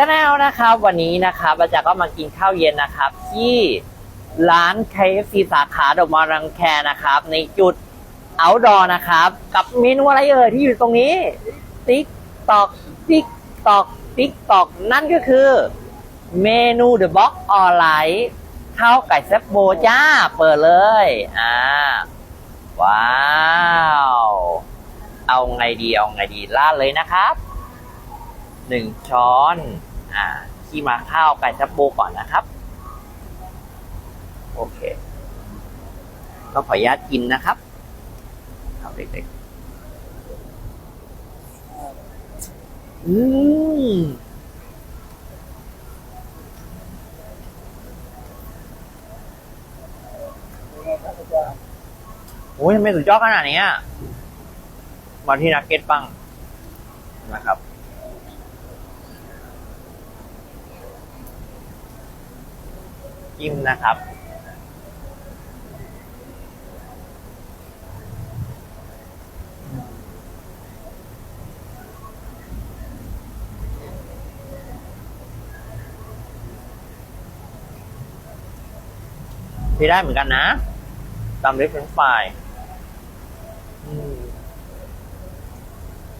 ตะแนวนะครับวันนี้นะครับเราจะก็มากินข้าวเย็นนะครับ ที่ร้าน KFC สาขาดอกมอรังแคนะครับ ในจุด outdoor นะครับ กับเมนูอะไรเอ่ยที่อยู่ตรงนี้ ติ๊กตอกติ๊กตอกติ๊กตอกนั่นก็คือเมนู The Box ออนไลน์ข้าวไก่แซ่บโบจ้า เปิดเลย อ่า ว้าว เอาไงดี เอาไงดีลาดเลยนะครับ หนึ่งช้อนอ่าขี้มาข้าวไก่แซ่บโบก่อนนะครับ โอเค ก็ขออนุญาตกินนะครับเอาเด็กๆอืมโอ้ยทำไมสุดยอดขนาดนี้มาที่นักเก็ตบ้างนะครับ จิ้มนะครับ พี่ได้เหมือนกันนะตามด้วยเฟรนฟราย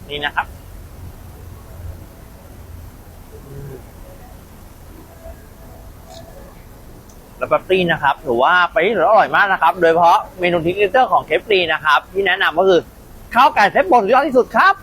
นี่นะครับ แล้วแบบตี้นะครับถือว่าไปที่ไหนอร่อยมากนะครับ โดยเฉพาะเมนูทิกเกอร์ของเคฟรีนะครับ ที่แนะนำก็คือข้าวไก่เซตบนสุดยอดที่สุดครับ